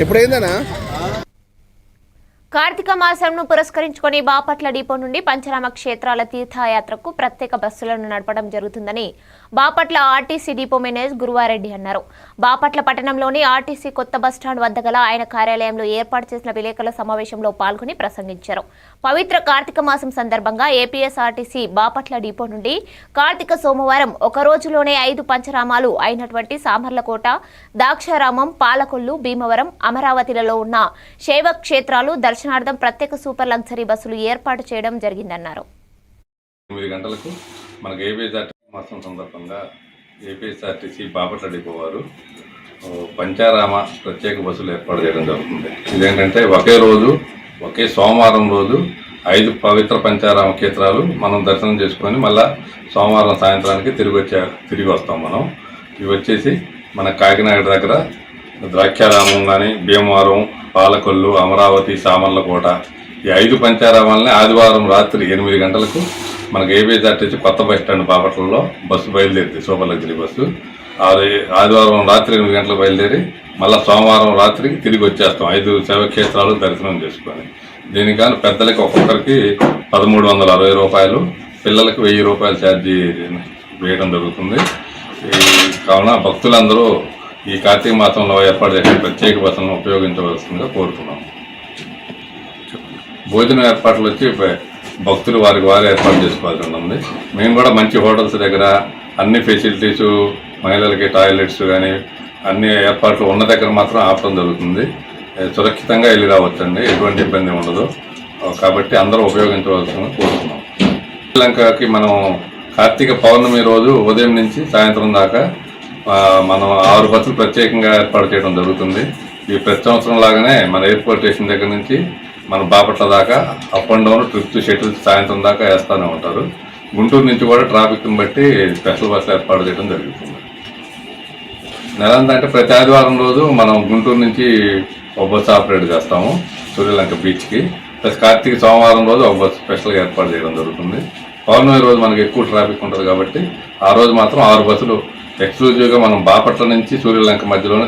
ఎప్పుడైందనా కార్తీక మాసంను పురస్కరించుకొని బాపట్ల డిపో నుండి పంచరామ క్షేత్రాల తీర్థయాత్రకు ప్రత్యేక బస్సులను నడపడం జరుగుతుందని Bapatla RTC depot manager Guruvareddy అన్నారు. బాపట్ల పట్టణంలోని ఆర్టీసీ కొత్త బస్టాండ్ వద్ద గల ఆయన కార్యాలయంలో ఏర్పాటు చేసిన విలేకరుల సమావేశంలో పాల్గొని ప్రసంగించారు. పవిత్ర కార్తీక మాసం సందర్భంగా ఏపీఎస్ఆర్టీసీ బాపట్ల డిపో నుండి కార్తీక సోమవారం ఒక రోజులోనే ఐదు పంచరామాలు అయినటువంటి సామర్లకోట దాక్షారామం పాలకొల్లు భీమవరం అమరావతిలలో ఉన్న శైవ క్షేత్రాలు దర్శనార్థం ప్రత్యేక సూపర్ లగ్జరీ బస్సులు ఏర్పాటు చేయడం జరిగిందన్నారు. తొమ్మిది గంటలకు మనకు ఏపీఎస్ఆర్టీసీ మాసం సందర్భంగా ఏపీఎస్ఆర్టీసీ బాపట్ల డిపో వారు పంచారామ ప్రత్యేక బస్సులు ఏర్పాటు చేయడం జరుగుతుంది. ఇదేంటంటే ఒకే రోజు ఒకే సోమవారం రోజు ఐదు పవిత్ర పంచారామ క్షేత్రాలు మనం దర్శనం చేసుకొని మళ్ళా సోమవారం సాయంత్రానికి తిరిగి వచ్చే తిరిగి వస్తాం మనం. ఇవి వచ్చేసి మన కాకినాడ దగ్గర ద్రాక్షారామం కానీ భీమవరం పాలకొల్లు అమరావతి సామర్లకోట ఈ ఐదు పంచారామాలని ఆదివారం రాత్రి ఎనిమిది గంటలకు మనకి ఏబీఎస్ఆర్టీసీ కొత్త బస్ స్టాండ్ బాపట్లలో బస్సు బయలుదేరింది సూపర్ లగ్జరీ బస్సు. అది ఆదివారం రాత్రి ఎనిమిది గంటలకు బయలుదేరి మళ్ళీ సోమవారం రాత్రికి తిరిగి వచ్చేస్తాం. ఐదు శివక్షేత్రాలు దర్శనం చేసుకొని. దీనికని పెద్దలకి ఒక్కొక్కరికి పదమూడు వందల అరవై రూపాయలు పిల్లలకి వెయ్యి రూపాయలు ఛార్జీ వేయడం జరుగుతుంది. ఈ కావున భక్తులందరూ ఈ కార్తీక మాసంలో ఏర్పాటు చేసిన ప్రత్యేక బస్సులను ఉపయోగించవలసిందిగా కోరుతున్నాం. భోజనం ఏర్పాట్లు వచ్చి భక్తులు వారికి వారు ఏర్పాటు చేసుకోవాల్సి ఉంటుంది. మేము కూడా మంచి హోటల్స్ దగ్గర అన్ని ఫెసిలిటీస్ మహిళలకి టాయిలెట్స్ కానీ అన్ని ఏర్పాట్లు ఉన్న దగ్గర మాత్రం ఆపడం జరుగుతుంది. సురక్షితంగా వెళ్ళి రావచ్చండి. ఎటువంటి ఇబ్బంది ఉండదు. కాబట్టి అందరూ ఉపయోగించవలసిందిగా కోరుతున్నాం. శ్రీలంకకి మనం కార్తీక పౌర్ణమి రోజు ఉదయం నుంచి సాయంత్రం దాకా మనం ఆరు బస్సులు ప్రత్యేకంగా ఏర్పాటు చేయడం జరుగుతుంది. ఈ ప్రతి సంవత్సరం లాగానే మన ఎయిర్పోర్ట్ స్టేషన్ దగ్గర నుంచి మన బాపట్ల దాకా up and down trips shuttle సాయంత్రం దాకా వేస్తూనే ఉంటారు. గుంటూరు నుంచి కూడా ట్రాఫిక్ని బట్టి స్పెషల్ బస్సు ఏర్పాటు చేయడం జరుగుతుంది. నెలంతా అంటే ప్రతి ఆదివారం రోజు మనం గుంటూరు నుంచి ఒక బస్సు ఆపరేట్ చేస్తాము సూర్యలంక బీచ్కి. ప్లస్ కార్తీక సోమవారం రోజు ఒక బస్సు స్పెషల్గా ఏర్పాటు చేయడం జరుగుతుంది. పౌర్ణమి రోజు మనకి ఎక్కువ ట్రాఫిక్ ఉంటుంది కాబట్టి ఆ రోజు మాత్రం ఆరు బస్సులు ఎక్స్క్లూజివ్గా మనం బాపట్ల నుంచి సూర్యలంక మధ్యలోనే